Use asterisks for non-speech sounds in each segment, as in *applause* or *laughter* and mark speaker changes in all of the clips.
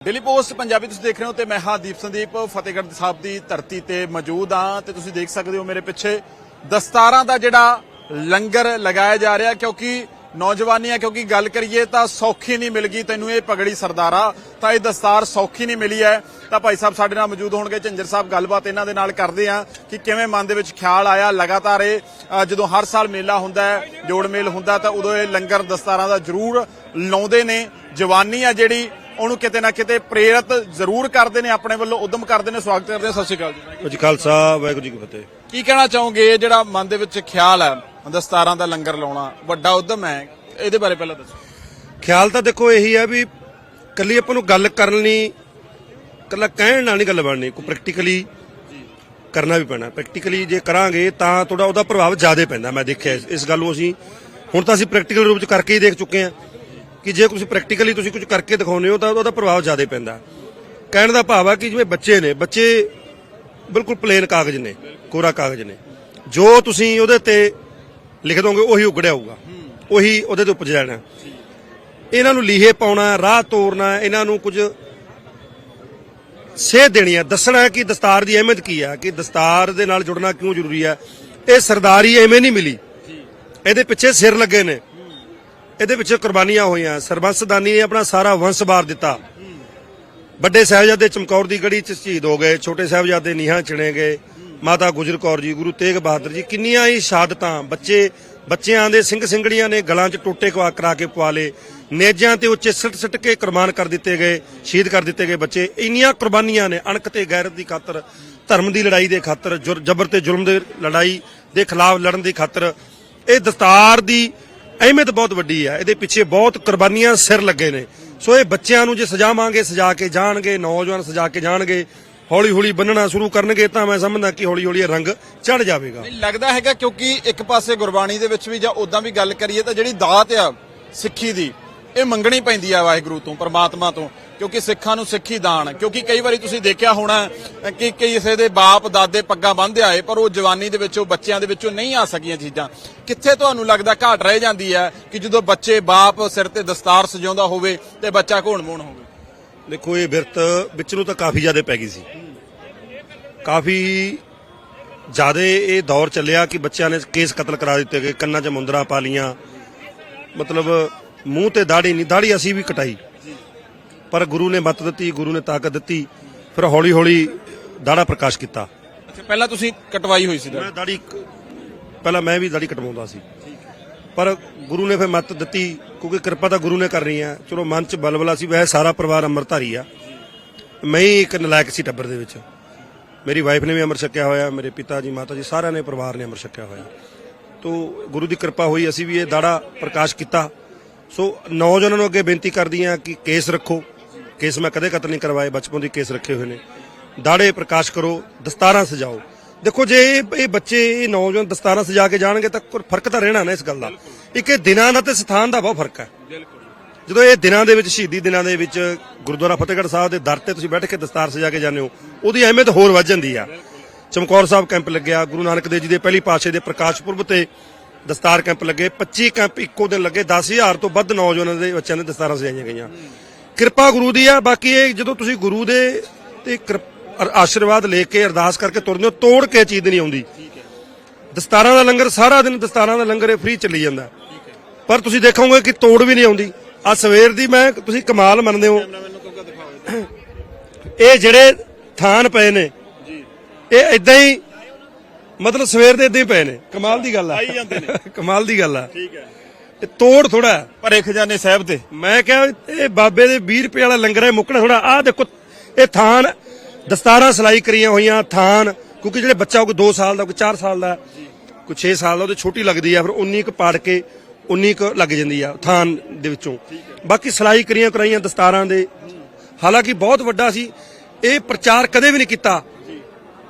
Speaker 1: Daily post Punjabi ਤੁਸੀਂ ਦੇਖ ਰਹੇ ਹੋ ਤੇ ਮੈਂ ਹਾਂ ਦੀਪ ਸੰਦੀਪ, ਫਤਿਹਗੜ੍ਹ ਸਾਹਿਬ ਦੀ ਧਰਤੀ ਤੇ ਮੌਜੂਦ ਹਾਂ ਤੇ ਤੁਸੀਂ ਦੇਖ ਸਕਦੇ ਹੋ ਮੇਰੇ ਪਿੱਛੇ ਦਸਤਾਰਾਂ ਦਾ ਜਿਹੜਾ ਲੰਗਰ ਲਗਾਇਆ ਜਾ ਰਿਹਾ, ਕਿਉਂਕਿ ਨੌਜਵਾਨੀ ਹੈ ਕਿਉਂਕਿ ਗੱਲ ਕਰੀਏ ਤਾਂ ਸੌਖੀ ਨਹੀਂ ਮਿਲ ਗਈ ਤੈਨੂੰ ਇਹ ਪਗੜੀ ਸਰਦਾਰਾ, ਤਾਂ ਇਹ ਦਸਤਾਰ ਸੌਖੀ ਨਹੀਂ ਮਿਲੀ ਹੈ। ਤਾਂ ਭਾਈ ਸਾਹਿਬ ਸਾਡੇ ਨਾਲ ਮੌਜੂਦ ਹੋਣਗੇ, ਝੰਜਰ ਸਾਹਿਬ ਗੱਲਬਾਤ ਇਹਨਾਂ ਦੇ ਨਾਲ ਕਰਦੇ ਆ ਕਿ ਕਿਵੇਂ ਮਨ ਦੇ ਵਿੱਚ ਖਿਆਲ ਆਇਆ ਲਗਾਤਾਰ ਇਹ ਜਦੋਂ ਹਰ ਸਾਲ ਮੇਲਾ ਹੁੰਦਾ ਹੈ ਜੋੜ ਮੇਲ ਹੁੰਦਾ ਤਾਂ ਉਦੋਂ ਇਹ ਲੰਗਰ ਦਸਤਾਰਾਂ ਦਾ ਜ਼ਰੂਰ ਲਾਉਂਦੇ ਨੇ। ਜਵਾਨੀ ਆ ਜਿਹੜੀ ਉਹਨੂੰ ਕਿਤੇ ਨਾ ਕਿਤੇ ਪ੍ਰੇਰਿਤ ਜ਼ਰੂਰ ਕਰਦੇ ਨੇ ਆਪਣੇ ਵੱਲੋਂ ਉਦਮ ਕਰਦੇ ਨੇ ਸਵਾਗਤ ਕਰਦੇ ਨੇ ਸਤਿ ਸ਼੍ਰੀ ਅਕਾਲ ਜੀ।
Speaker 2: ਜੀ ਕਾ ਖਾਲਸਾ ਵਾਹਿਗੁਰੂ ਜੀ ਕੀ ਫਤਿਹ।
Speaker 1: ਕੀ ਕਹਿਣਾ ਚਾਹੋਗੇ? ਜਿਹੜਾ ਮਨ ਦੇ ਵਿੱਚ ਖਿਆਲ ਹੈ ਦਸਤਾਰਾਂ ਦਾ ਲੰਗਰ ਲਾਉਣਾ ਵੱਡਾ ਉਦਮ ਹੈ ਇਹਦੇ ਬਾਰੇ ਪਹਿਲਾਂ ਦੱਸੋ।
Speaker 2: ਖਿਆਲ ਤਾਂ ਦੇਖੋ ਇਹੀ ਹੈ ਵੀ ਕੱਲੀ ਆਪਾਂ ਨੂੰ ਗੱਲ ਕਰਨ ਲਈ ਕੱਲਾ ਕਹਿਣ ਨਾਲ ਨਹੀਂ ਗੱਲ ਬਣਨੀ ਕੋਈ ਪ੍ਰੈਕਟੀਕਲੀ ਕਰਨਾ ਵੀ ਪੈਣਾ। ਪ੍ਰੈਕਟੀਕਲੀ ਜੇ ਕਰਾਂਗੇ ਤਾਂ ਥੋੜਾ ਉਹਦਾ ਪ੍ਰਭਾਵ ਜ਼ਿਆਦਾ ਪੈਂਦਾ ਮੈਂ ਦੇਖਿਆ ਇਸ- ਇਸ ਗੱਲ ਨੂੰ ਅਸੀਂ ਹੁਣ ਤਾਂ ਅਸੀਂ ਪ੍ਰੈਕਟੀਕਲ ਰੂਪ ਚ ਕਰਕੇ ਹੀ ਦੇਖ ਚੁੱਕੇ ਹਾਂ। ਕਿ ਜੇ ਤੁਸੀਂ ਪ੍ਰੈਕਟੀਕਲੀ ਤੁਸੀਂ ਕੁਝ ਕਰਕੇ ਦਿਖਾਉਂਦੇ ਹੋ ਤਾਂ ਉਹਦਾ ਪ੍ਰਭਾਵ ਜ਼ਿਆਦਾ ਪੈਂਦਾ। ਕਹਿਣ ਦਾ ਭਾਵ ਆ ਕਿ ਜਿਵੇਂ ਬੱਚੇ ਨੇ, ਬੱਚੇ ਬਿਲਕੁਲ ਪਲੇਨ ਕਾਗਜ਼ ਨੇ ਕੋਰਾ ਕਾਗਜ਼ ਨੇ। ਜੋ ਤੁਸੀਂ ਉਹਦੇ ਤੇ ਲਿਖ ਦੋਗੇ, ਉਹੀ ਉਗੜਿਆ ਹੋਊਗਾ। ਉਹੀ ਉਹਦੇ ਤੇ ਉਪਜ ਜਾਣਾ ਇਹਨਾਂ ਨੂੰ ਲੀਹੇ ਪਾਉਣਾ, ਰਾਹ ਤੋਰਨਾ, ਇਹਨਾਂ ਨੂੰ ਕੁਝ ਸੇਧ ਦੇਣੀ ਹੈ ਦੱਸਣਾ ਕਿ ਦਸਤਾਰ ਦੀ ਅਹਿਮੀਅਤ ਕੀ ਹੈ ਕਿ ਦਸਤਾਰ ਦੇ ਨਾਲ ਜੁੜਨਾ ਕਿਉਂ ਜ਼ਰੂਰੀ ਹੈ ਇਹ ਸਰਦਾਰੀ ਐਵੇਂ ਨਹੀਂ ਮਿਲੀ। ਇਹਦੇ ਪਿੱਛੇ ਸਿਰ ਲੱਗੇ ਨੇ। ਇਹਦੇ ਵਿੱਚ ਕੁਰਬਾਨੀਆਂ ਹੋਈਆਂ। ਸਰਬੰਸਦਾਨੀ ਨੇ ਆਪਣਾ ਸਾਰਾ ਵੰਸ਼ ਵਾਰ ਦਿੱਤਾ। ਵੱਡੇ ਸਾਹਿਬਜ਼ਾਦੇ ਚਮਕੌਰ ਦੀ ਗੜੀ ਚ ਸ਼ਹੀਦ ਹੋ ਗਏ। ਛੋਟੇ ਸਾਹਿਬਜ਼ਾਦੇ ਨੀਹਾਂ ਚਿਣੇ ਗਏ। ਮਾਤਾ ਗੁਜਰ ਕੌਰ ਜੀ, ਗੁਰੂ ਤੇਗ ਬਹਾਦਰ ਜੀ, ਕਿੰਨੀਆਂ ਹੀ ਸ਼ਹਾਦਤਾਂ। ਬੱਚੇ, ਬੱਚਿਆਂ ਦੇ ਸਿੰਘ ਸਿੰਘੜੀਆਂ ਨੇ ਗਲਾਂ 'ਚ ਟੋਟੇ ਕਵਾ ਕਰਾ ਕੇ ਪਵਾ ਲਏ। ਨੇਜਾਂ ਤੇ ਉੱਚੇ ਸਿੱਟ ਸਿੱਟ ਕੇ ਕੁਰਬਾਨ ਕਰ ਦਿੱਤੇ ਗਏ, ਸ਼ਹੀਦ ਕਰ ਦਿੱਤੇ ਗਏ ਬੱਚੇ। ਇੰਨੀਆਂ ਕੁਰਬਾਨੀਆਂ ਨੇ ਅਣਖ ਤੇ ਗੈਰਤ ਦੀ ਖਾਤਰ, ਧਰਮ ਦੀ ਲੜਾਈ ਦੇ ਖਾਤਰ, ਜੁਰ- ਜ਼ਬਰ ਤੇ ਜ਼ੁਲਮ ਦੇ ਲੜਾਈ ਦੇ ਖਿਲਾਫ ਲੜਨ ਦੀ ਖਾਤਰ। ਇਹ ਦਸਤਾਰ ਦੀ ਅਹਿਮੀਅਤ ਬਹੁਤ ਵੱਡੀ ਹੈ। ਇਹਦੇ ਪਿੱਛੇ ਬਹੁਤ ਕੁਰਬਾਨੀਆਂ ਸਿਰ ਲੱਗੇ ਨੇ। ਸੋ ਇਹ ਬੱਚਿਆਂ ਨੂੰ ਜੇ ਸਜਾਵਾਂਗੇ ਸਜਾ ਕੇ ਜਾਣਗੇ, ਨੌਜਵਾਨ ਸਜਾ ਕੇ ਜਾਣਗੇ ਹੌਲੀ ਹੌਲੀ ਬੰਨਣਾ ਸ਼ੁਰੂ ਕਰਨਗੇ, ਤਾਂ ਮੈਂ ਸਮਝਦਾ ਕਿ ਹੌਲੀ ਹੌਲੀ ਇਹ ਰੰਗ ਚੜ ਜਾਵੇਗਾ।
Speaker 1: ਲੱਗਦਾ ਹੈਗਾ ਕਿਉਂਕਿ ਇੱਕ ਪਾਸੇ ਗੁਰਬਾਣੀ ਦੇ ਵਿੱਚ ਵੀ ਜਾਂ ਉਦਾਂ ਵੀ ਗੱਲ ਕਰੀਏ ਤਾਂ ਜਿਹੜੀ ਦਾਤ ਆ ਸਿੱਖੀ ਦੀ ਇਹ ਮੰਗਣੀ ਪੈਂਦੀ ਆ ਵਾਹਿਗੁਰੂ ਤੋਂ, ਪਰਮਾਤਮਾ ਤੋਂ, ਕਿਉਂਕਿ ਸਿੱਖਾਂ ਨੂੰ ਸਿੱਖੀ ਦਾਨ, ਕਿਉਂਕਿ ਕਈ ਵਾਰੀ ਤੁਸੀਂ ਦੇਖਿਆ ਹੋਣਾ ਕਿ ਕਿਸੇ ਦੇ ਬਾਪ, ਦਾਦੇ ਪੱਗਾਂ ਬੰਨ੍ਹਦੇ ਆਏ, ਪਰ ਉਹ ਜਵਾਨੀ ਦੇ ਵਿੱਚ ਬੱਚਿਆਂ ਦੇ ਵਿੱਚੋਂ ਨਹੀਂ ਆ ਸਕੀਆਂ ਚੀਜ਼ਾਂ। ਕਿੱਥੇ ਤੁਹਾਨੂੰ ਲੱਗਦਾ ਘਾਟ ਰਹਿ ਜਾਂਦੀ ਹੈ ਕਿ ਜਦੋਂ ਬੱਚੇ ਬਾਪ ਸਿਰ ਤੇ ਦਸਤਾਰ ਸਜਾਉਂਦਾ ਹੋਵੇ ਤੇ ਬੱਚਾ ਘੋਣ ਮੋਣ ਹੋਵੇ?
Speaker 2: ਦੇਖੋ, ਇਹ ਬਿਰਤ ਵਿੱਚ ਨੂੰ ਤਾਂ ਕਾਫੀ ਜ਼ਿਆਦਾ ਪੈ ਗਈ ਸੀ। ਕਾਫੀ ਜ਼ਿਆਦਾ ਇਹ ਦੌਰ ਚੱਲਿਆ ਕਿ ਬੱਚਿਆਂ ਨੇ ਕੇਸ ਕਤਲ ਕਰਾ ਦਿੱਤੇ ਗਏ, ਕੰਨਾਂ 'ਚ ਮੁੰਦਰਾ ਪਾ ਲੀਆਂ ਮਤਲਬ ਮੂੰਹ ਤੇ ਦਾੜੀ ਨਹੀਂ ਦਾੜੀ ਅਸੀਂ ਵੀ ਕਟਾਈ। ਪਰ ਗੁਰੂ ਨੇ ਮੱਤ ਦਿੱਤੀ ਗੁਰੂ ਨੇ ਤਾਕਤ ਦਿੱਤੀ ਫਿਰ ਹੌਲੀ ਹੌਲੀ ਦਾੜਾ ਪ੍ਰਕਾਸ਼ ਕੀਤਾ।
Speaker 1: ਅੱਛਾ ਪਹਿਲਾਂ ਤੁਸੀਂ ਕਟਵਾਈ ਹੋਈ ਸੀ
Speaker 2: ਮੈਂ ਦਾੜੀ ਪਹਿਲਾਂ ਮੈਂ ਵੀ ਦਾੜੀ ਕਟਵਾਉਂਦਾ ਸੀ। ਪਰ ਗੁਰੂ ਨੇ ਫਿਰ ਮੱਤ ਦਿੱਤੀ ਕਿਉਂਕਿ ਕਿਰਪਾ ਤਾਂ ਗੁਰੂ ਨੇ ਕਰਨੀ ਆ। ਚਲੋ ਮਨ ਚ ਬਲਬਲਾ ਸੀ ਵੈਸੇ ਸਾਰਾ ਪਰਿਵਾਰ ਅੰਮ੍ਰਿਤਧਾਰੀ ਆ। ਮੈਂ ਹੀ ਇੱਕ ਨਲਾਇਕ ਸੀ ਟੱਬਰ ਦੇ ਵਿੱਚ। ਮੇਰੀ ਵਾਈਫ ਨੇ ਵੀ ਅੰਮ੍ਰਿਤ ਛਕਿਆ ਹੋਇਆ ਮੇਰੇ ਪਿਤਾ ਜੀ ਮਾਤਾ ਜੀ ਸਾਰਿਆਂ ਨੇ ਪਰਿਵਾਰ ਨੇ ਅੰਮ੍ਰਿਤ ਛਕਿਆ ਹੋਇਆ। ਤੋ ਗੁਰੂ ਦੀ ਕਿਰਪਾ ਹੋਈ ਅਸੀਂ ਵੀ ਇਹ ਦਾੜਾ ਪ੍ਰਕਾਸ਼ ਕੀਤਾ। ਸੋ ਨੌਜਵਾਨਾਂ ਨੂੰ ਅੱਗੇ ਬੇਨਤੀ ਕਰਦੀ ਆ ਕਿ ਕੇਸ ਰੱਖੋ। ਕੇਸ ਮੈਂ ਕਦੇ ਕਤਲ ਨਹੀਂ ਕਰਵਾਏ, ਬਚਪਨ ਦੀ ਕੇਸ ਰੱਖੇ ਹੋਏ ਨੇ। ਦਾੜੇ ਪ੍ਰਕਾਸ਼ ਕਰੋ, ਦਸਤਾਰਾਂ ਸਜਾਓ। ਦੇਖੋ, ਜੇ ਇਹ ਬੱਚੇ, ਇਹ ਨੌਜਵਾਨ ਦਸਤਾਰਾਂ ਸਜਾ ਕੇ ਜਾਣਗੇ ਤਾਂ ਫ਼ਰਕ ਤਾਂ ਰਹਿਣਾ ਨਾ ਇਸ ਗੱਲ ਦਾ। ਇੱਕ ਇਹ ਦਿਨਾਂ ਦਾ ਤੇ ਸਥਾਨ ਦਾ ਬਹੁਤ ਫ਼ਰਕ ਹੈ। ਜਦੋਂ ਇਹ ਦਿਨਾਂ ਦੇ ਵਿੱਚ, ਸ਼ਹੀਦੀ ਦਿਨਾਂ ਦੇ ਵਿੱਚ ਗੁਰਦੁਆਰਾ ਫਤਿਹਗੜ੍ਹ ਸਾਹਿਬ ਦੇ ਦਰ ਤੇ ਤੁਸੀਂ ਬੈਠ ਕੇ ਦਸਤਾਰ ਸਜਾ ਕੇ ਜਾਂਦੇ ਹੋ, ਉਹਦੀ ਅਹਿਮੀਅਤ ਹੋਰ ਵੱਧ ਜਾਂਦੀ ਆ। ਚਮਕੌਰ ਸਾਹਿਬ ਕੈਂਪ ਲੱਗਿਆ, ਗੁਰੂ ਨਾਨਕ ਦੇਵ ਜੀ ਦੇ ਪਹਿਲੀ ਪਾਤਸ਼ਾਹ ਦੇ ਪ੍ਰਕਾਸ਼ ਪੁਰਬ ਤੇ ਦਸਤਾਰ ਕੈਂਪ ਲੱਗੇ 25 ਕੈਂਪ ਇੱਕੋ ਦਿਨ ਲੱਗੇ 10000 ਤੋਂ ਵੱਧ ਨੌਜਵਾਨਾਂ ਦੇ ਬੱਚਿਆਂ ਦੇ ਦਸਤਾਰਾਂ ਸਜਾਈਆਂ ਗਈਆਂ। ਕਿਰਪਾ ਗੁਰੂ ਦੀ ਆ ਬਾਕੀ ਇਹ ਜਦੋਂ ਤੁਸੀਂ ਗੁਰੂ ਦੇ ਤੇ ਆਸ਼ੀਰਵਾਦ ਲੈ ਕੇ ਅਰਦਾਸ ਕਰਕੇ ਤੁਰਦੇ ਹੋ ਤੋੜ ਕੇ ਚੀਜ਼ ਨਹੀਂ ਆਉਂਦੀ। ਦਸਤਾਰਾਂ ਦਾ ਲੰਗਰ ਸਾਰਾ ਦਿਨ ਦਸਤਾਰਾਂ ਦਾ ਲੰਗਰ ਇਹ ਫ੍ਰੀ ਚੱਲੀ ਜਾਂਦਾ। ਪਰ ਤੁਸੀਂ ਦੇਖੋਗੇ ਕਿ ਤੋੜ ਵੀ ਨਹੀਂ ਆਉਂਦੀ। ਆ ਸਵੇਰ ਦੀ ਮੈਂ ਤੁਸੀਂ ਕਮਾਲ ਮੰਨਦੇ ਹੋ। ਇਹ ਜਿਹੜੇ ਥਾਨ ਪਏ ਨੇ ਇਹ ਇਦਾਂ ਹੀ ਮਤਲਬ ਸਵੇਰ ਦੇ ਇਦਾਂ ਹੀ ਪਏ ਨੇ। ਕਮਾਲ ਦੀ ਗੱਲ ਆ।
Speaker 1: ਆਈ ਜਾਂਦੇ ਨੇ। *laughs*
Speaker 2: ਕਮਾਲ ਦੀ ਗੱਲ ਆ।
Speaker 1: ਠੀਕ ਹੈ।
Speaker 2: ਇਹ ਤੋੜ ਥੋੜਾ
Speaker 1: ਭਰੇ ਖਜ਼ਾਨੇ ਸਾਹਿਬ ਤੇ
Speaker 2: ਮੈਂ ਕਿਹਾ ਇਹ ਬਾਬੇ ਦੇ 20 ਰੁਪਏ ਵਾਲਾ ਲੰਗਰ ਹੈ ਮੁੱਕਣਾ ਥੋੜਾ ਆਹ ਦੇਖੋ ਇਹ ਥਾਨ ਦਸਤਾਰਾਂ ਸਲਾਈ ਕਰੀਆਂ ਹੋਈਆਂ ਥਾਨ। ਕਿਉਂਕਿ ਜਿਹੜੇ ਬੱਚਾ ਕੋਈ 2 ਸਾਲ ਦਾ ਕੋਈ 4 ਸਾਲ ਦਾ। ਕੋਈ 6 ਸਾਲ ਦਾ ਉਹਦੇ ਛੋਟੀ ਲੱਗਦੀ ਆ ਫਿਰ 19 ਕੁ ਪਾੜ ਕੇ 19 ਕੁ ਲੱਗ ਜਾਂਦੀ ਆ ਥਾਨ ਦੇ ਵਿੱਚੋਂ। ਬਾਕੀ ਸਲਾਈ ਕਰੀਆਂ ਕਰਾਈਆਂ ਦਸਤਾਰਾਂ ਦੇ। ਹਾਲਾਂਕਿ ਬਹੁਤ ਵੱਡਾ ਸੀ। ਇਹ ਪ੍ਰਚਾਰ ਕਦੇ ਵੀ ਨਹੀਂ ਕੀਤਾ।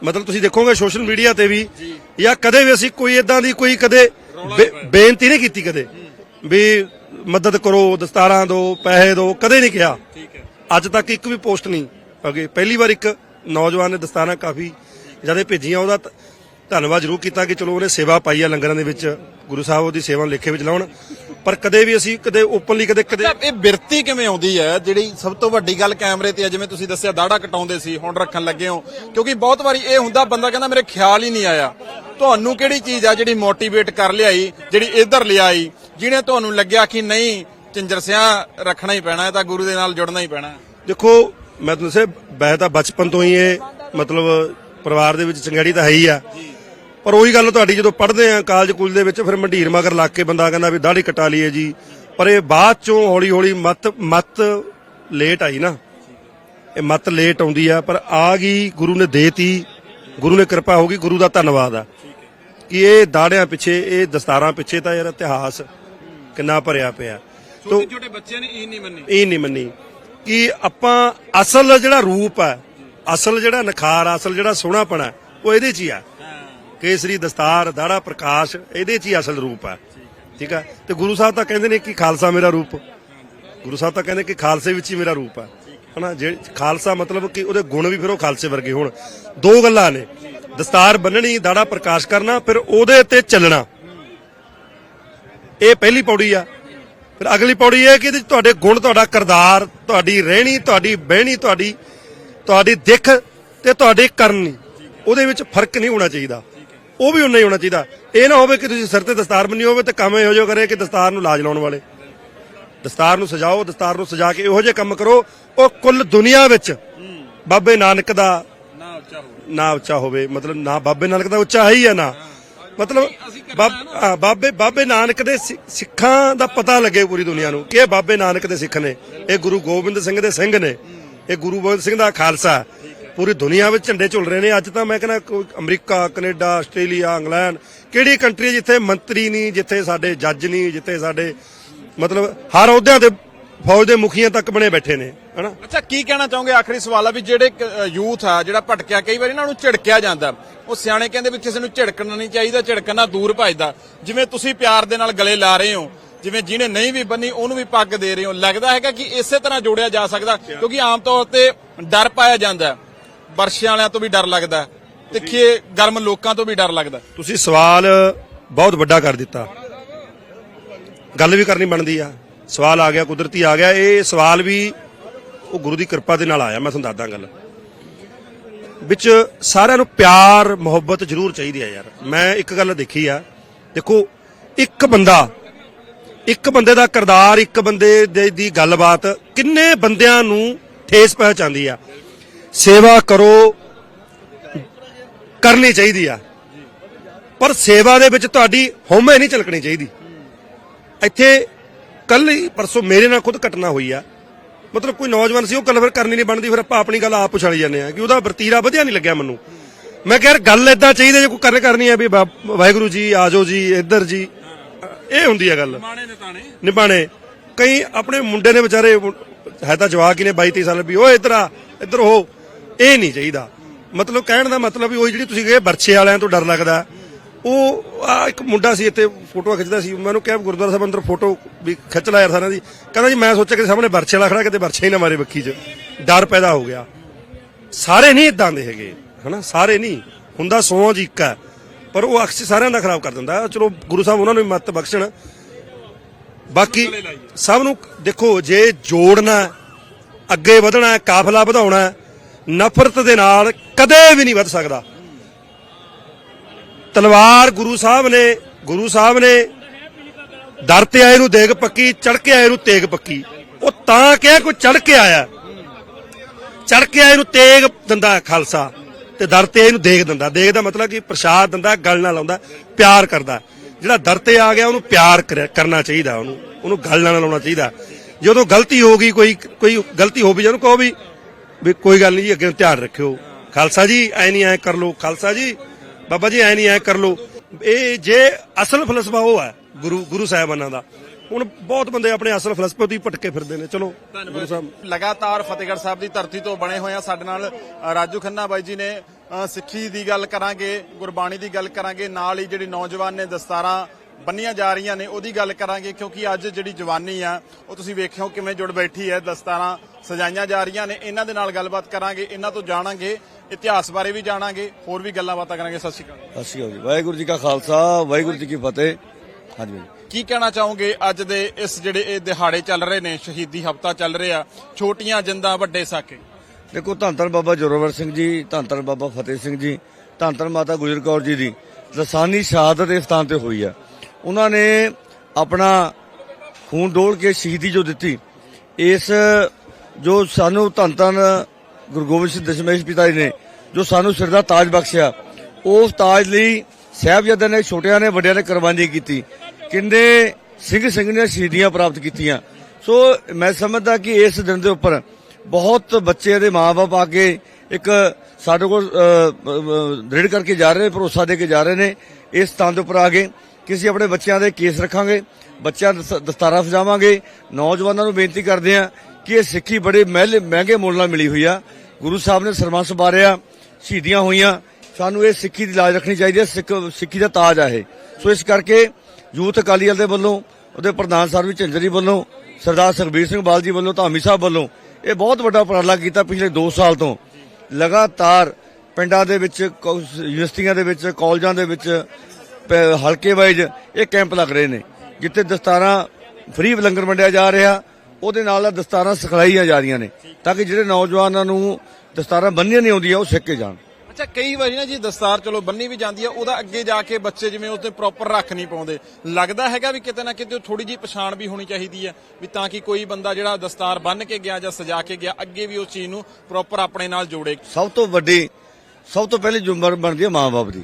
Speaker 2: ਮਤਲਬ ਤੁਸੀਂ ਦੇਖੋਗੇ ਸੋਸ਼ਲ ਮੀਡੀਆ ਤੇ ਵੀ ਜਾਂ। ਕਦੇ ਵੀ ਅਸੀਂ ਕੋਈ ਇਦਾਂ ਦੀ ਕੋਈ ਕਦੇ ਬੇਨਤੀ ਨਹੀਂ ਕੀਤੀ ਕਦੇ। ਵੀ ਮਦਦ ਕਰੋ ਦਸਤਾਰਾਂ ਦਿਓ ਪੈਸੇ ਦਿਓ ਕਦੇ ਨਹੀਂ ਕਿਹਾ। ਅੱਜ ਤੱਕ ਇੱਕ ਵੀ ਪੋਸਟ ਨਹੀਂ। ਅਗੇ ਪਹਿਲੀ ਵਾਰ ਇੱਕ ਨੌਜਵਾਨ ਨੇ ਦਸਤਾਰਾਂ ਕਾਫੀ ਜ਼ਿਆਦਾ ਭੇਜੀਆਂ ਉਹਦਾ ਧੰਨਵਾਦ ਜ਼ਰੂਰ ਕੀਤਾ ਕਿ ਚਲੋ ਉਹਨੇ ਸੇਵਾ ਪਾਈ ਆ ਲੰਗਰਾਂ ਦੇ ਵਿੱਚ ਗੁਰੂ ਸਾਹਿਬ ਉਹਦੀ ਸੇਵਾ ਲੇਖੇ ਵਿੱਚ ਲਾਉਣ। ਪਰ ਕਦੇ ਵੀ ਅਸੀਂ ਕਦੇ ਓਪਨਲੀ ਕਦੇ ਕਦੇ
Speaker 1: ਇਹ ਬਿਰਤੀ ਕਿਵੇਂ ਆਉਂਦੀ ਹੈ? ਜਿਹੜੀ ਸਭ ਤੋਂ ਵੱਡੀ ਗੱਲ ਕੈਮਰੇ ਤੇ ਜਿਵੇਂ ਤੁਸੀਂ ਦੱਸਿਆ ਦਾੜਾ ਕਟਾਉਂਦੇ ਸੀ ਹੁਣ ਰੱਖਣ ਲੱਗੇ ਹੋ। ਕਿਉਂਕਿ ਬਹੁਤ ਵਾਰੀ ਇਹ ਹੁੰਦਾ ਬੰਦਾ ਕਹਿੰਦਾ ਮੇਰੇ ਖਿਆਲ ਹੀ ਨਹੀਂ ਆਇਆ। ਤੁਹਾਨੂੰ ਕਿਹੜੀ ਚੀਜ਼ ਆ ਜਿਹੜੀ ਮੋਟੀਵੇਟ ਕਰ ਲਿਆਈ ਜਿਹੜੀ ਇੱਧਰ ਲਿਆਈ ਜਿਹਨੇ ਤੁਹਾਨੂੰ ਲੱਗਿਆ ਕਿ ਨਹੀਂ ਚਿੰਜਰ ਸਿਆ ਰੱਖਣਾ ਹੀ ਪੈਣਾ ਹੈ ਤਾਂ ਗੁਰੂ ਦੇ ਨਾਲ ਜੁੜਨਾ ਹੀ ਪੈਣਾ।
Speaker 2: ਦੇਖੋ ਮੈਂ ਤੁਹਾਨੂੰ ਦੱਸਿਆ ਵੈਸੇ ਤਾਂ ਬਚਪਨ ਤੋਂ ਹੀ ਇਹ ਮਤਲਬ ਪਰਿਵਾਰ ਦੇ ਵਿੱਚ ਚੰਗਿਆੜੀ ਤਾਂ ਹੈ ਹੀ ਆ। ਪਰ ਉਹੀ ਗੱਲ ਤੁਹਾਡੀ ਜਦੋਂ ਪੜ੍ਹਦੇ ਆ ਕਾਲਜ ਕੁਲ ਦੇ ਵਿੱਚ ਫਿਰ ਮੰਡੀਰ ਮਗਰ ਲੱਗ ਕੇ ਬੰਦਾ ਕਹਿੰਦਾ ਵੀ ਦਾੜੀ ਕਟਾ ਲਈਏ ਜੀ। ਪਰ ਇਹ ਬਾਅਦ ਚੋਂ ਹੌਲੀ ਹੌਲੀ ਮਤ ਮਤ ਲੇਟ ਆਈ ਨਾ। ਇਹ ਮਤ ਲੇਟ ਆਉਂਦੀ ਆ ਪਰ ਆ ਗਈ ਗੁਰੂ ਨੇ ਦੇਤੀ। ਗੁਰੂ ਨੇ ਕਿਰਪਾ ਹੋ ਗਈ ਗੁਰੂ ਦਾ ਧੰਨਵਾਦ ਆ। ਕਿ ਇਹ ਦਾੜਿਆਂ ਪਿੱਛੇ ਇਹ ਦਸਤਾਰਾਂ ਪਿੱਛੇ ਤਾਂ ਯਾਰ ਇਤਿਹਾਸ ਕਿੰਨਾ ਭਰਿਆ ਪਿਆ। ਤੋ
Speaker 1: ਛੋਟੇ ਬੱਚਿਆਂ ਨੇ ਇਹ ਨਹੀਂ ਮੰਨੀ।
Speaker 2: ਇਹ ਨਹੀਂ ਮੰਨੀ। ਕਿ ਆਪਾਂ ਅਸਲ ਜਿਹੜਾ ਰੂਪ ਹੈ ਅਸਲ ਜਿਹੜਾ ਨਖਾਰ ਆ, ਅਸਲ ਜਿਹੜਾ ਸੋਹਣਾਪਣਾ ਹੈ, ਉਹ ਇਹਦੇ 'ਚ ਹੀ ਆ। ਕੇਸਰੀ ਦਸਤਾਰ, ਦਾੜਾ ਪ੍ਰਕਾਸ਼, ਇਹਦੇ 'ਚ ਹੀ ਅਸਲ ਰੂਪ ਹੈ। ਠੀਕ ਹੈ? ਤੇ ਗੁਰੂ ਸਾਹਿਬ ਤਾਂ ਕਹਿੰਦੇ ਨੇ ਕਿ ਖਾਲਸਾ ਮੇਰਾ ਰੂਪ। ਗੁਰੂ ਸਾਹਿਬ ਤਾਂ ਕਹਿੰਦੇ ਕਿ ਖਾਲਸੇ ਵਿੱਚ ਹੀ ਮੇਰਾ ਰੂਪ ਹੈ। ਹਨਾ? ਜੇ ਖਾਲਸਾ ਮਤਲਬ ਕਿ ਉਹਦੇ ਗੁਣ ਵੀ ਫਿਰ ਉਹ ਖਾਲਸੇ ਵਰਗੇ ਹੋਣ। ਦੋ ਗੱਲਾਂ ਨੇ। ਦਸਤਾਰ ਬੰਨਣੀ, ਦਾੜਾ ਪ੍ਰਕਾਸ਼ ਕਰਨਾ, ਫਿਰ ਉਹਦੇ ਤੇ ਚੱਲਣਾ। ਇਹ ਪਹਿਲੀ ਪੌੜੀ ਆ। ਫਿਰ ਅਗਲੀ ਪੌੜੀ ਇਹ ਕਿ ਇਹਦੇ ਤੁਹਾਡੇ ਗੁਣ, ਤੁਹਾਡਾ ਕਰਦਾਰ, ਤੁਹਾਡੀ ਰਹਿਣੀ, ਤੁਹਾਡੀ ਬਹਿਣੀ, ਤੁਹਾਡੀ ਤੁਹਾਡੀ ਦਿੱਖ ਤੇ ਤੁਹਾਡੀ ਕਰਨੀ। ਉਹਦੇ ਵਿੱਚ ਫ਼ਰਕ ਨਹੀਂ ਹੋਣਾ ਚਾਹੀਦਾ। ਉਹ ਵੀ ਉਨਾ ਹੀ ਹੋਣਾ ਚਾਹੀਦਾ। ਇਹ ਨਾ ਹੋਵੇ ਕਿ ਤੁਸੀਂ ਸਿਰ ਤੇ ਦਸਤਾਰ ਬੰਨੀ ਹੋਵੇ ਤੇ ਕੰਮ ਇਹੋ ਜਿਹਾ ਕਰੇ ਕਿ ਦਸਤਾਰ ਨੂੰ ਲਾਜ ਲਾਉਣ ਵਾਲੇ। ਦਸਤਾਰ ਨੂੰ ਸਜਾਓ, ਦਸਤਾਰ ਨੂੰ ਸਜਾ ਕੇ ਇਹੋ ਜਿਹੇ ਕੰਮ ਕਰੋ। ਉਹ ਕੁੱਲ ਦੁਨੀਆ ਵਿੱਚ ਬਾਬੇ ਨਾਨਕ ਦਾ
Speaker 1: ਨਾ ਉੱਚਾ ਹੋਵੇ।
Speaker 2: ਨਾ ਉੱਚਾ ਹੋਵੇ ਮਤਲਬ ਨਾ ਬਾਬੇ ਨਾਨਕ ਦਾ ਉੱਚਾ ਹੈ ਹੀ ਹੈ ਨਾ। ਮਤਲਬ ਬਾਬੇ ਬਾਬੇ ਨਾਨਕ ਦੇ ਸਿੱਖਾਂ ਦਾ ਪਤਾ ਲੱਗੇ ਪੂਰੀ ਦੁਨੀਆ ਨੂੰ ਕਿ ਇਹ ਬਾਬੇ ਨਾਨਕ ਦੇ ਸਿੱਖ ਨੇ। ਇਹ ਗੁਰੂ ਗੋਬਿੰਦ ਸਿੰਘ ਦੇ ਸਿੰਘ ਨੇ। ਇਹ ਗੁਰੂ ਗੋਬਿੰਦ ਸਿੰਘ ਦਾ ਖਾਲਸਾ। ਪੂਰੀ ਦੁਨੀਆ ਵਿੱਚ ਝੰਡੇ ਝੁਲ ਰਹੇ ਨੇ। ਅੱਜ ਤਾਂ ਮੈਂ ਕਹਿੰਦਾ ਅਮਰੀਕਾ ਕੈਨੇਡਾ ਆਸਟ੍ਰੇਲੀਆ ਇੰਗਲੈਂਡ ਕਿਹੜੀ ਕੰਟਰੀ ਜਿੱਥੇ ਮੰਤਰੀ ਨਹੀਂ ਜਿੱਥੇ ਸਾਡੇ ਜੱਜ ਨਹੀਂ ਜਿੱਥੇ ਸਾਡੇ ਮਤਲਬ ਹਰ ਅਹੁਦਿਆਂ ਤੇ ਫੌਜ ਦੇ ਮੁਖੀਆਂ ਤੱਕ ਬਣੇ ਬੈਠੇ ਨੇ ਹਨਾ?
Speaker 1: ਅੱਛਾ ਕੀ ਕਹਿਣਾ ਚਾਹੋਗੇ? ਆਖਰੀ ਸਵਾਲ ਆ ਵੀ ਜਿਹੜੇ ਯੂਥ ਆ ਜਿਹੜਾ ਭਟਕਿਆ ਕਈ ਵਾਰੀ ਇਹਨਾਂ ਨੂੰ ਝਿੜਕਿਆ ਜਾਂਦਾ। ਉਹ ਸਿਆਣੇ ਕਹਿੰਦੇ ਵੀ ਕਿਸੇ ਨੂੰ ਝਿੜਕਣਾ ਨਹੀਂ ਚਾਹੀਦਾ ਝਿੜਕਣਾ ਦੂਰ ਭਜਦਾ। ਜਿਵੇਂ ਤੁਸੀਂ ਪਿਆਰ ਦੇ ਨਾਲ ਗਲੇ ਲਾ ਰਹੇ ਹੋ ਜਿਵੇਂ ਜਿਹਨੇ ਨਹੀਂ ਵੀ ਬੰਨੀ ਉਹਨੂੰ ਵੀ ਪੱਗ ਦੇ ਰਹੇ ਹੋ। ਲੱਗਦਾ ਹੈਗਾ ਕਿ ਇਸੇ ਤਰ੍ਹਾਂ ਜੋੜਿਆ ਜਾ ਸਕਦਾ ਕਿਉਂਕਿ ਆਮ ਤੌਰ ਤੇ ਡਰ ਪਾਇਆ ਜਾਂਦਾ। ਵਰਸ਼ਿਆਂ ਵਾਲਿਆਂ ਤੋਂ ਵੀ ਡਰ ਲੱਗਦਾ ਤਿੱਖੇ ਗਰਮ ਲੋਕਾਂ ਤੋਂ ਵੀ ਡਰ ਲੱਗਦਾ।
Speaker 2: ਤੁਸੀਂ ਸਵਾਲ ਬਹੁਤ ਵੱਡਾ ਕਰ ਦਿੱਤਾ। ਗੱਲ ਵੀ ਕਰਨੀ ਬਣਦੀ ਆ। ਸਵਾਲ ਆ ਗਿਆ ਕੁਦਰਤੀ ਆ ਗਿਆ। ਇਹ ਸਵਾਲ ਵੀ ਉਹ ਗੁਰੂ ਦੀ ਕਿਰਪਾ ਦੇ ਨਾਲ ਆਇਆ ਮੈਂ ਤੁਹਾਨੂੰ ਦੱਸਦਾ ਗੱਲ। ਵਿੱਚ ਸਾਰਿਆਂ ਨੂੰ ਪਿਆਰ ਮੁਹੱਬਤ ਜ਼ਰੂਰ ਚਾਹੀਦੀ ਆ ਯਾਰ। ਮੈਂ ਇੱਕ ਗੱਲ ਦੇਖੀ ਆ। ਦੇਖੋ ਇੱਕ ਬੰਦਾ ਇੱਕ ਬੰਦੇ ਦਾ ਕਿਰਦਾਰ ਇੱਕ ਬੰਦੇ ਦੇ- ਦੀ ਗੱਲਬਾਤ ਕਿੰਨੇ ਬੰਦਿਆਂ ਨੂੰ ਠੇਸ ਪਹੁੰਚਾਉਂਦੀ ਆ। ਸੇਵਾ ਕਰੋ ਕਰਨੀ ਚਾਹੀਦੀ ਆ। ਪਰ ਸੇਵਾ ਦੇ ਵਿੱਚ ਤੁਹਾਡੀ ਹਉਮੈ ਨਹੀਂ ਝਲਕਣੀ ਚਾਹੀਦੀ। ਇੱਥੇ ਕੱਲ ਹੀ ਪਰਸੋਂ ਮੇਰੇ ਨਾਲ ਖੁਦ ਘਟਨਾ ਹੋਈ ਆ। ਮਤਲਬ ਕੋਈ ਨੌਜਵਾਨ ਸੀ ਉਹ ਗੱਲ ਫਿਰ ਕਰਨੀ ਨਹੀਂ ਬਣਦੀ ਫਿਰ ਆਪਾਂ ਆਪਣੀ ਗੱਲ ਆਪ ਪੁਛਾਲੀ ਜਾਂਦੇ ਆ ਕਿ ਉਹਦਾ ਵਰਤੀਰਾ ਵਧੀਆ ਨਹੀਂ ਲੱਗਿਆ ਮੈਨੂੰ। ਮੈਂ ਕਿਹਾ ਯਾਰ ਗੱਲ ਇਦਾਂ ਚਾਹੀਦੀ ਜੇ ਕੋਈ ਕਰਨ ਕਰਨੀ ਆ ਵੀ ਵਾਹਿਗੁਰੂ ਜੀ ਆਜੋ ਜੀ ਇੱਧਰ ਜੀ। ਇਹ ਹੁੰਦੀ ਆ ਗੱਲ। ਨਿਭਾਣੇ ਕਈ ਆਪਣੇ ਮੁੰਡੇ ਨੇ ਵਿਚਾਰੇ ਹੈ ਤਾਂ ਜਵਾਕ ਹੀ ਨੇ 22 23 ਸਾਲ ਵੀ ਓਏ ਇੱਧਰ ਆ ਇੱਧਰ ਹੋ। ਇਹ ਨਹੀਂ ਚਾਹੀਦਾ। ਮਤਲਬ ਕਹਿਣ ਦਾ ਮਤਲਬ ਵੀ ਉਹ ਜਿਹੜੀ ਤੁਸੀਂ ਕਹੇ ਬਰਛੇ ਵਾਲਿਆਂ ਤੋਂ ਡਰ ਲੱਗਦਾ। ਉਹ, ਆ ਇੱਕ ਮੁੰਡਾ ਸੀ ਇੱਥੇ ਫੋਟੋਆਂ ਖਿੱਚਦਾ ਸੀ। ਮੈਨੂੰ ਕਿਹਾ ਗੁਰਦੁਆਰਾ ਸਾਹਿਬ ਅੰਦਰ ਫੋਟੋ ਵੀ ਖਿੱਚ ਲਾ ਯਾਰ ਸਾਰਿਆਂ ਦੀ। ਕਹਿੰਦਾ ਜੀ ਮੈਂ ਸੋਚਿਆ ਕਿ ਸਾਹਮਣੇ ਬਰਛੇ ਵਾਲਾ ਖੜਾ, ਕਿਤੇ ਬਰਛੇ ਹੀ ਨਾ ਮਾਰੇ ਬੱਕੀ 'ਚ। ਡਰ ਪੈਦਾ ਹੋ ਗਿਆ। ਸਾਰੇ ਨਹੀਂ ਇਦਾਂ ਦੇ ਹੈਗੇ, ਹਨਾ? ਸਾਰੇ ਨਹੀਂ। ਹੁੰਦਾ ਸੌਂ ਇੱਕ ਹੈ। ਪਰ ਉਹ ਅਕਸ ਸਾਰਿਆਂ ਦਾ ਖਰਾਬ ਕਰ ਦਿੰਦਾ। ਚਲੋ ਗੁਰੂ ਸਾਹਿਬ ਉਹਨਾਂ ਨੂੰ ਵੀ ਮੱਤ ਬਖਸ਼ਣ। ਬਾਕੀ ਸਭ ਨੂੰ ਦੇਖੋ, ਜੇ ਜੋੜਨਾ ਅੱਗੇ ਵਧਣਾ ਕਾਫਲਾ ਵਧਾਉਣਾ ਨਫ਼ਰਤ ਦੇ ਨਾਲ ਕਦੇ ਵੀ ਨਹੀਂ ਵੱਧ ਸਕਦਾ। ਤਲਵਾਰ ਗੁਰੂ ਸਾਹਿਬ ਨੇ, ਗੁਰੂ ਸਾਹਿਬ ਨੇ ਦਰ ਤੇ ਆਏ ਨੂੰ ਦੇਗ ਪੱਕੀ ਚੜ ਕੇ ਆਏ ਨੂੰ ਤੇਗ ਪੱਕੀ। ਉਹ ਤਾਂ ਕਿਹਾ ਕੋਈ ਚੜ ਕੇ ਆਇਆ। ਚੜ ਕੇ ਆਏ ਨੂੰ ਤੇਗ ਦਿੰਦਾ ਖਾਲਸਾ ਤੇ ਦਰ ਤੇ ਇਹਨੂੰ ਦੇਗ ਦਿੰਦਾ। ਦੇਗ ਦਾ ਮਤਲਬ ਕਿ ਪ੍ਰਸ਼ਾਦ ਦਿੰਦਾ, ਗਲ ਨਾਲ ਲਾਉਂਦਾ, ਪਿਆਰ ਕਰਦਾ। ਜਿਹੜਾ ਦਰ ਤੇ ਆ ਗਿਆ, ਉਹਨੂੰ ਪਿਆਰ ਕਰਨਾ ਚਾਹੀਦਾ ਉਹਨੂੰ। ਉਹਨੂੰ ਗਲ ਨਾਲ ਲਾਉਣਾ ਚਾਹੀਦਾ। ਜਦੋਂ ਗਲਤੀ ਹੋ ਗਈ, ਕੋਈ ਕੋਈ ਗਲਤੀ ਹੋ ਵੀ ਜਾਨੂੰ ਕਹੋ ਵੀ ਵੀ ਕੋਈ ਗੱਲ ਨਹੀਂ ਜੀ ਅੱਗੇ ਧਿਆਨ ਰੱਖਿਓ। ਖਾਲਸਾ ਜੀ ਐ ਨਹੀਂ ਐ ਕਰ ਲੋ ਖਾਲਸਾ ਜੀ ਬਾਬਾ ਜੀ ਐ ਨਹੀਂ ਐ ਕਰ ਲੋ ਇਹ ਜੇ ਅਸਲ ਫਲਸਫਾ ਉਹ ਹੈ ਗੁਰੂ ਗੁਰੂ ਸਾਹਿਬਾਨਾਂ ਦਾ। ਹੁਣ ਬਹੁਤ ਬੰਦੇ ਆਪਣੇ ਅਸਲ ਫਲਸਫੇ ਤੋਂ ਹੀ ਭਟਕੇ ਫਿਰਦੇ ਨੇ। ਚਲੋ ਗੁਰੂ ਸਾਹਿਬ।
Speaker 1: ਲਗਾਤਾਰ ਫਤਿਹਗੜ੍ਹ ਸਾਹਿਬ ਦੀ ਧਰਤੀ ਤੋਂ ਬਣੇ ਹੋਏ ਆ। ਸਾਡੇ ਨਾਲ ਰਾਜੂ ਖੰਨਾ ਬਾਈ ਜੀ ਨੇ ਸਿੱਖੀ ਦੀ ਗੱਲ ਕਰਾਂਗੇ ਗੁਰਬਾਣੀ ਦੀ ਗੱਲ ਕਰਾਂਗੇ। ਨਾਲ ਹੀ ਜਿਹੜੀ ਨੌਜਵਾਨ ਨੇ ਦਸਤਾਰਾਂ ਬੰਨੀਆਂ ਜਾ ਰਹੀਆਂ ਨੇ। ਉਹਦੀ ਗੱਲ ਕਰਾਂਗੇ ਕਿਉਂਕਿ ਅੱਜ ਜਿਹੜੀ ਜਵਾਨੀ ਆ ਉਹ ਤੁਸੀਂ ਵੇਖਿਓ ਕਿਵੇਂ ਜੁੜ ਬੈਠੀ ਹੈ ਦਸਤਾਰਾਂ ਸਜਾਈਆਂ ਜਾ ਰਹੀਆਂ ਨੇ। ਇਹਨਾਂ ਦੇ ਨਾਲ ਗੱਲਬਾਤ ਕਰਾਂਗੇ ਇਹਨਾਂ ਤੋਂ ਜਾਣਾਂਗੇ ਇਤਿਹਾਸ ਬਾਰੇ ਵੀ ਜਾਣਾਂਗੇ ਹੋਰ ਵੀ ਗੱਲਾਂ ਬਾਤਾਂ ਕਰਾਂਗੇ। ਸਤਿ ਸ਼੍ਰੀ ਅਕਾਲ।
Speaker 3: ਸਤਿ ਸ਼੍ਰੀ ਅਕਾਲ ਜੀ। ਵਾਹਿਗੁਰੂ ਜੀ ਕਾ ਖਾਲਸਾ ਵਾਹਿਗੁਰੂ ਜੀ ਕੀ ਫਤਿਹ। ਹਾਂਜੀ
Speaker 1: ਕੀ ਕਹਿਣਾ ਚਾਹੋਗੇ ਅੱਜ ਦੇ ਇਸ ਜਿਹੜੇ ਇਹ ਦਿਹਾੜੇ ਚੱਲ ਰਹੇ ਨੇ ਸ਼ਹੀਦੀ ਹਫਤਾ ਚੱਲ ਰਿਹਾ ਛੋਟੀਆਂ ਜਿੰਦਾਂ ਵੱਡੇ ਸਾਕੇ?
Speaker 3: ਦੇਖੋ ਧੰਨ ਧੰਨ ਬਾਬਾ ਜੋਰਾਵਰ ਸਿੰਘ ਜੀ ਧੰਨ ਧੰਨ ਬਾਬਾ ਫਤਿਹ ਸਿੰਘ ਜੀ ਧੰਨ ਧੰਨ ਮਾਤਾ ਗੁਜਰ ਕੌਰ ਜੀ ਦੀ। ਲਸਾਨੀ ਸ਼ਹਾਦਤ ਇਸ ਸਥਾਨ ਤੇ ਹੋਈ ਆ। ਉਹਨਾਂ ਨੇ ਆਪਣਾ ਖੂਨ ਡੋਲ ਕੇ ਸ਼ਹੀਦੀ ਜੋ ਦਿੱਤੀ, ਇਸ ਜੋ ਸਾਨੂੰ ਧੰਨ ਧੰਨ ਗੁਰੂ ਗੋਬਿੰਦ ਸਿੰਘ ਦਸ਼ਮੇਸ਼ ਪਿਤਾ ਜੀ ਨੇ, ਜੋ ਸਾਨੂੰ ਸਿਰ ਦਾ ਤਾਜ ਬਖਸ਼ਿਆ, ਉਸ ਤਾਜ ਲਈ ਸਾਹਿਬਜ਼ਾਦਿਆਂ ਨੇ, ਛੋਟਿਆਂ ਨੇ, ਵੱਡਿਆਂ ਨੇ ਕੁਰਬਾਨੀ ਕੀਤੀ। ਕਿੰਨੇ ਸਿੰਘ ਸਿੰਘ ਨੇ ਸ਼ਹੀਦੀਆਂ ਪ੍ਰਾਪਤ ਕੀਤੀਆਂ। ਸੋ ਮੈਂ ਸਮਝਦਾ ਕਿ ਇਸ ਦਿਨ ਦੇ ਉੱਪਰ ਬਹੁਤ ਬੱਚੇ ਦੇ ਮਾਪੇ ਆ ਕੇ ਇੱਕ ਸਾਡੇ ਕੋਲ ਦ੍ਰਿੜ ਕਰਕੇ ਜਾ ਰਹੇ ਨੇ, ਭਰੋਸਾ ਦੇ ਕੇ ਜਾ ਰਹੇ ਨੇ, ਇਸ ਸਥਾਨ ਦੇ ਉੱਪਰ ਆ ਕੇ ਕਿ ਅਸੀਂ ਆਪਣੇ ਬੱਚਿਆਂ ਦੇ ਕੇਸ ਰੱਖਾਂਗੇ, ਬੱਚਿਆਂ ਨੂੰ ਦਸ- ਦਸਤਾਰਾਂ ਸਜਾਵਾਂਗੇ। ਨੌਜਵਾਨਾਂ ਨੂੰ ਬੇਨਤੀ ਕਰਦੇ ਆ ਕਿ ਇਹ ਸਿੱਖੀ ਬੜੇ ਮਹਿਲੇ, ਮਹਿੰਗੇ ਮੁੱਲ ਨਾਲ ਮਿਲੀ ਹੋਈ ਆ। ਗੁਰੂ ਸਾਹਿਬ ਨੇ ਸਰਮਾ ਬਾਰਿਆ ਸ਼ਹੀਦੀਆਂ ਹੋਈਆਂ। ਸਾਨੂੰ ਇਹ ਸਿੱਖੀ ਦੀ ਲਾਜ ਰੱਖਣੀ ਚਾਹੀਦੀ ਹੈ, ਸਿੱਖ, ਸਿੱਖੀ ਦਾ ਤਾਜ ਆ ਇਹ। ਸੋ ਇਸ ਕਰਕੇ ਯੂਥ ਅਕਾਲੀ ਦਲ ਦੇ ਵੱਲੋਂ, ਉਹਦੇ ਪ੍ਰਧਾਨ ਸਰਵੀ ਝੰਜਰੀ ਵੱਲੋਂ, ਸਰਦਾਰ ਸੁਖਬੀਰ ਸਿੰਘ ਬਾਲ ਜੀ ਵੱਲੋਂ, ਧਾਮੀ ਸਾਹਿਬ ਵੱਲੋਂ ਇਹ ਬਹੁਤ ਵੱਡਾ ਉਪਰਾਲਾ ਕੀਤਾ ਪਿਛਲੇ 2 ਸਾਲ ਤੋਂ। ਲਗਾਤਾਰ ਪਿੰਡਾਂ ਦੇ ਵਿੱਚ, ਕੋ- ਯੂਨੀਵਰਸਿਟੀਆਂ ਦੇ ਵਿੱਚ, ਕਾਲਜਾਂ ਦੇ ਵਿੱਚ ਹਲਕੇ ਵਾਈਜ਼ ਇਹ ਕੈਂਪ ਲੱਗ ਰਹੇ ਨੇ ਜਿੱਥੇ ਦਸਤਾਰਾਂ ਫ੍ਰੀ ਲੰਗਰ ਵੰਡਿਆ ਜਾ ਰਿਹਾ ਉਹਦੇ ਨਾਲ ਦਸਤਾਰਾਂ ਸਿਖਲਾਈਆਂ ਜਾ ਰਹੀਆਂ ਨੇ ਤਾਂ ਕਿ ਜਿਹੜੇ ਨੌਜਵਾਨਾਂ ਨੂੰ ਦਸਤਾਰਾਂ ਬੰਨ੍ਹਣੀਆਂ ਨਹੀਂ ਆਉਂਦੀਆਂ ਉਹ ਸਿੱਖ ਕੇ ਜਾਣ।
Speaker 1: ਅੱਛਾ ਕਈ ਵਾਰੀ ਨਾ ਜੀ ਦਸਤਾਰ ਚਲੋ ਬੰਨੀ ਵੀ ਜਾਂਦੀ ਆ ਉਹਦਾ ਅੱਗੇ ਜਾ ਕੇ ਬੱਚੇ ਜਿਵੇਂ ਉਹਤੇ ਪ੍ਰੋਪਰ ਰੱਖ ਨਹੀਂ ਪਾਉਂਦੇ। ਲੱਗਦਾ ਹੈਗਾ ਵੀ ਕਿਤੇ ਨਾ ਕਿਤੇ ਥੋੜੀ ਜੀ ਪਛਾਣ ਵੀ ਹੋਣੀ ਚਾਹੀਦੀ ਹੈ ਵੀ ਤਾਂ ਕਿ ਕੋਈ ਬੰਦਾ ਜਿਹੜਾ ਦਸਤਾਰ ਬੰਨ ਕੇ ਗਿਆ ਜਾਂ ਸਜਾ ਕੇ ਗਿਆ ਅੱਗੇ ਵੀ ਉਸ ਚੀਜ਼ ਨੂੰ ਪ੍ਰੋਪਰ ਆਪਣੇ ਨਾਲ ਜੋੜੇ।
Speaker 3: ਸਭ ਤੋਂ ਵੱਡੀ ਸਭ ਤੋਂ ਪਹਿਲੀ ਜ਼ਿੰਮੇਵਾਰੀ ਬਣਦੀ ਹੈ ਮਾਂ-ਬਾਪ ਦੀ।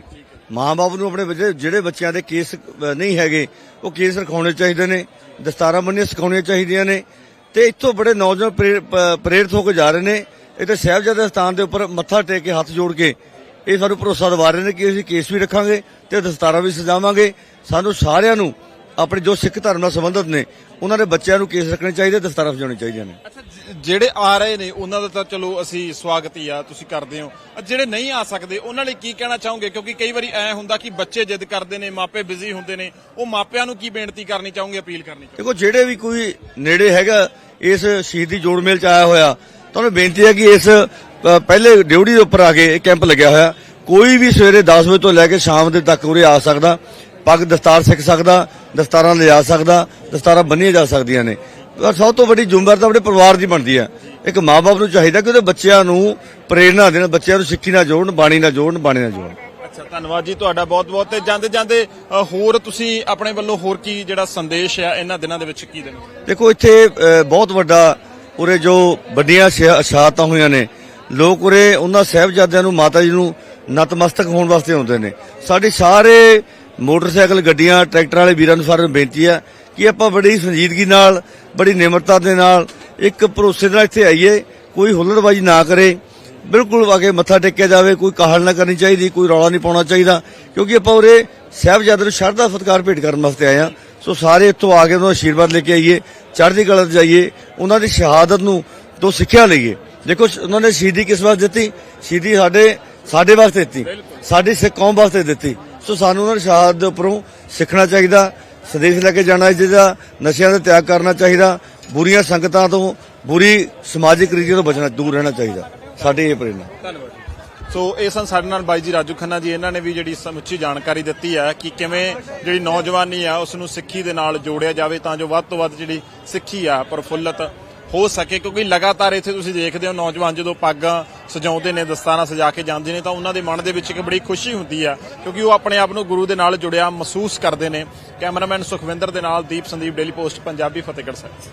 Speaker 3: ਮਾਂ-ਬਾਪ ਨੂੰ ਆਪਣੇ ਬੱਚੇ ਜਿਹੜੇ ਬੱਚਿਆਂ ਦੇ ਕੇਸ ਨਹੀਂ ਹੈਗੇ, ਉਹ ਕੇਸ ਰਖਾਉਣੇ ਚਾਹੀਦੇ ਨੇ, ਦਸਤਾਰਾਂ ਬੰਨੀਆਂ ਸਿਖਾਉਣੀਆਂ ਚਾਹੀਦੀਆਂ ਨੇ, ਤੇ ਇੱਥੋਂ ਬੜੇ ਨੌਜਵਾਨ ਪ੍ਰੇਰ- ਪ੍ਰੇਰਿਤ ਹੋ ਕੇ ਜਾ ਰਹੇ ਨੇ, ਇੱਥੇ ਤੇ ਸਾਹਿਬਜ਼ਾਦੇ ਸਥਾਨ ਦੇ ਉੱਪਰ ਮੱਥਾ ਟੇਕ ਕੇ ਹੱਥ ਜੋੜ ਕੇ, ਇਹ ਸਾਨੂੰ ਭਰੋਸਾ ਦਿਵਾ ਰਹੇ ਨੇ ਕਿ ਅਸੀਂ ਕੇਸ ਵੀ ਰੱਖਾਂਗੇ ਤੇ ਦਸਤਾਰਾਂ ਵੀ ਸਜਾਵਾਂਗੇ। ਸਾਨੂੰ ਸਾਰਿਆਂ ਨੂੰ ਆਪਣੇ ਜੋ ਸਿੱਖ ਧਰਮ ਨਾਲ ਸੰਬੰਧਿਤ ਨੇ, ਉਹਨਾਂ ਦੇ ਬੱਚਿਆਂ ਨੂੰ ਕੇਸ ਰੱਖਣੇ ਚਾਹੀਦੇ, ਦਸਤਾਰਾਂ ਸਜਾਉਣੀਆਂ ਚਾਹੀਦੀਆਂ ਨੇ।
Speaker 1: ਜਿਹੜੇ ਆ ਰਹੇ ਨੇ, ਉਹਨਾਂ ਦਾ ਤਾਂ ਚਲੋ ਅਸੀਂ ਸਵਾਗਤ ਹੀ ਆ, ਤੁਸੀਂ ਕਰਦੇ ਹੋ। ਜਿਹੜੇ ਨਹੀਂ ਆ ਸਕਦੇ, ਉਹਨਾਂ ਲਈ ਕੀ ਕਹਿਣਾ ਚਾਹੋਗੇ? ਕਿਉਂਕਿ ਕਈ ਵਾਰੀ ਐ ਹੁੰਦਾ ਕਿ ਬੱਚੇ ਜਿੱਦ ਕਰਦੇ ਨੇ, ਮਾਪੇ ਬਿਜ਼ੀ ਹੁੰਦੇ ਨੇ, ਉਹ ਮਾਪਿਆਂ ਨੂੰ ਕੀ ਬੇਨਤੀ ਕਰਨੀ ਚਾਹੋਗੇ, ਅਪੀਲ ਕਰਨੀ ਚਾਹੋਗੇ?
Speaker 3: ਦੇਖੋ, ਜਿਹੜੇ ਵੀ ਕੋਈ ਨੇੜੇ ਹੈਗਾ, ਇਸ ਸ਼ਹੀਦੀ ਜੋੜ ਮੇਲ ਚ ਆਇਆ ਹੋਇਆ, ਤੁਹਾਨੂੰ ਬੇਨਤੀ ਹੈ ਕਿ ਇਸ ਪਹਿਲੇ ਡਿਊਟੀ ਦੇ ਉੱਪਰ ਆ ਕੇ ਇਹ ਕੈਂਪ ਲੱਗਿਆ ਹੋਇਆ। ਕੋਈ ਵੀ ਸਵੇਰੇ 10 ਵਜੇ ਤੋਂ ਲੈ ਕੇ ਸ਼ਾਮ ਦੇ ਤੱਕ ਉਰੇ ਆ ਸਕਦਾ। ਪੱਗ ਦਸਤਾਰ ਸਿੱਖ ਸਕਦਾ, ਦਸਤਾਰਾਂ ਲਿਜਾ ਸਕਦਾ, ਦਸਤਾਰਾਂ ਬੰਨੀਆਂ ਜਾ ਸਕਦੀਆਂ ਨੇ। ਸਭ ਤੋਂ ਵੱਡੀ ਜ਼ਿੰਮੇਵਾਰੀ ਤਾਂ ਆਪਣੇ ਪਰਿਵਾਰ ਦੀ ਬਣਦੀ ਹੈ। ਇੱਕ ਮਾਪੇ ਨੂੰ ਚਾਹੀਦਾ ਕਿ ਉਹਦੇ ਬੱਚਿਆਂ ਨੂੰ ਪ੍ਰੇਰਣਾ ਦੇਣ ਬੱਚਿਆਂ ਨੂੰ ਸਿੱਖੀ ਨਾਲ ਜੋੜਨ ਬਾਣੀ ਨਾਲ ਜੋੜਨ ਬਾਣੀ ਨਾਲ ਜੋੜਨ।
Speaker 1: ਅੱਛਾ ਧੰਨਵਾਦ ਜੀ ਤੁਹਾਡਾ ਬਹੁਤ ਬਹੁਤ ਤੇ ਜਾਂਦੇ ਜਾਂਦੇ ਹੋਰ ਤੁਸੀਂ ਆਪਣੇ ਵੱਲੋਂ ਹੋਰ ਕੀ ਜਿਹੜਾ ਸੰਦੇਸ਼ ਆ ਇਹਨਾਂ ਦਿਨਾਂ ਦੇ ਵਿੱਚ ਕੀ ਦੇਣਾ?
Speaker 3: ਦੇਖੋ ਇੱਥੇ ਬਹੁਤ ਵੱਡਾ ਉਰੇ ਜੋ ਵੱਡੀਆਂ ਸ਼ਹਾ- ਸ਼ਹਾਦਤਾਂ ਹੋਈਆਂ ਨੇ। ਲੋਕ ਉਰੇ ਉਹਨਾਂ ਸਾਹਿਬਜ਼ਾਦਿਆਂ ਨੂੰ ਮਾਤਾ ਜੀ ਨੂੰ ਨਤਮਸਤਕ ਹੋਣ ਵਾਸਤੇ ਆਉਂਦੇ ਨੇ। ਸਾਡੀ ਸਾਰੇ ਮੋਟਰਸਾਈਕਲ ਗੱਡੀਆਂ ਟਰੈਕਟਰ ਵਾਲੇ ਵੀਰਾਂ ਨੂੰ ਸਾਰਿਆਂ ਨੂੰ ਬੇਨਤੀ ਹੈ ਕਿ ਆਪਾਂ ਬੜੀ ਸੰਜੀਦਗੀ ਨਾਲ, ਬੜੀ ਨਿਮਰਤਾ ਦੇ ਨਾਲ, ਇੱਕ ਭਰੋਸੇ ਨਾਲ ਇੱਥੇ ਆਈਏ, ਕੋਈ ਹੁੱਲੜਬਾਜੀ ਨਾ ਕਰੇ। ਬਿਲਕੁਲ ਆ ਕੇ ਮੱਥਾ ਟੇਕਿਆ ਜਾਵੇ, ਕੋਈ ਕਾਹਲ ਨਾ ਕਰਨੀ ਚਾਹੀਦੀ, ਕੋਈ ਰੌਲਾ ਨਹੀਂ ਪਾਉਣਾ ਚਾਹੀਦਾ। ਕਿਉਂਕਿ ਆਪਾਂ ਉਰੇ ਸਾਹਿਬਜ਼ਾਦੇ ਨੂੰ ਸ਼ਰਧਾ ਸਤਿਕਾਰ ਭੇਟ ਕਰਨ ਵਾਸਤੇ ਆਏ ਆ ਸੋ ਸਾਰੇ ਇੱਥੋਂ ਆ ਕੇ ਉਹਨਾਂ ਦਾ ਆਸ਼ੀਰਵਾਦ ਲੈ ਕੇ ਆਈਏ, ਚੜ੍ਹਦੀ ਕਲਾ 'ਚ ਜਾਈਏ, ਉਹਨਾਂ ਦੀ ਸ਼ਹਾਦਤ ਨੂੰ ਤੋਂ ਸਿੱਖਿਆ ਲਈਏ। ਦੇਖੋ, ਉਹਨਾਂ ਨੇ ਸ਼ਹੀਦੀ ਕਿਸ ਵਾਸਤੇ ਦਿੱਤੀ? ਸ਼ਹੀਦੀ ਸਾਡੇ ਸਾਡੇ ਵਾਸਤੇ ਦਿੱਤੀ। ਸਾਡੀ ਸਿੱਖ ਕੌਮ ਵਾਸਤੇ ਦਿੱਤੀ। ਸੋ ਸਾਨੂੰ ਉਹਨਾਂ ਦੀ ਸ਼ਹਾਦਤ ਦੇ ਉੱਪਰੋਂ ਸਿੱਖਣਾ ਚਾਹੀਦਾ। ਸੰਦੇਸ਼ ਲੈ ਕੇ ਜਾਣਾ ਚਾਹੀਦਾ ਨਸ਼ਿਆਂ ਦਾ ਤਿਆਗ ਕਰਨਾ ਚਾਹੀਦਾ, ਬੁਰੀਆਂ ਸੰਗਤਾਂ ਤੋਂ ਬੁਰੀ ਸਮਾਜਿਕ ਰੀਤੀਆਂ ਤੋਂ ਬਚਣਾ, ਦੂਰ ਰਹਿਣਾ ਚਾਹੀਦਾ। ਸਾਡੀ ਇਹ ਪ੍ਰੇਰਣਾ।
Speaker 1: ਧੰਨਵਾਦ ਸੋ ਇਹ ਸਨ ਸਾਡੇ ਨਾਲ ਬਾਈ ਜੀ ਰਾਜੂ ਖੰਨਾ ਜੀ, ਇਹਨਾਂ ਨੇ ਵੀ ਜਿਹੜੀ ਸਮੁੱਚੀ ਜਾਣਕਾਰੀ ਦਿੱਤੀ ਹੈ ਕਿ ਕਿਵੇਂ ਜਿਹੜੀ ਨੌਜਵਾਨੀ ਆ ਉਸ ਨੂੰ ਸਿੱਖੀ ਦੇ ਨਾਲ ਜੋੜਿਆ ਜਾਵੇ, ਤਾਂ ਜੋ ਵੱਧ ਤੋਂ ਵੱਧ ਜਿਹੜੀ ਸਿੱਖੀ ਆ, ਪ੍ਰਫੁੱਲਤ ਹੋ ਸਕੇ, ਕਿਉਂਕਿ ਲਗਾਤਾਰ ਇੱਥੇ ਤੁਸੀਂ ਦੇਖਦੇ ਹੋ ਨੌਜਵਾਨ ਜਦੋਂ ਪੱਗਾਂ ਸਜਾਉਂਦੇ ਨੇ, ਦਸਤਾਰਾਂ ਸਜਾ ਕੇ ਜਾਂਦੇ ਨੇ, ਤਾਂ ਉਹਨਾਂ ਦੇ ਮਨ ਦੇ ਵਿੱਚ ਇੱਕ ਬੜੀ ਖੁਸ਼ੀ ਹੁੰਦੀ ਆ, ਕਿਉਂਕਿ ਉਹ ਆਪਣੇ ਆਪ ਨੂੰ ਗੁਰੂ ਦੇ ਨਾਲ ਜੁੜਿਆ ਮਹਿਸੂਸ ਕਰਦੇ ਨੇ। ਕੈਮਰਾਮੈਨ ਸੁਖਵਿੰਦਰ ਦੇ ਨਾਲ ਦੀਪ ਸੰਦੀਪ, ਡੇਲੀ ਪੋਸਟ, ਪੰਜਾਬੀ ਫਤਿਹਗੜ੍ਹ ਸਾਹਿਬ।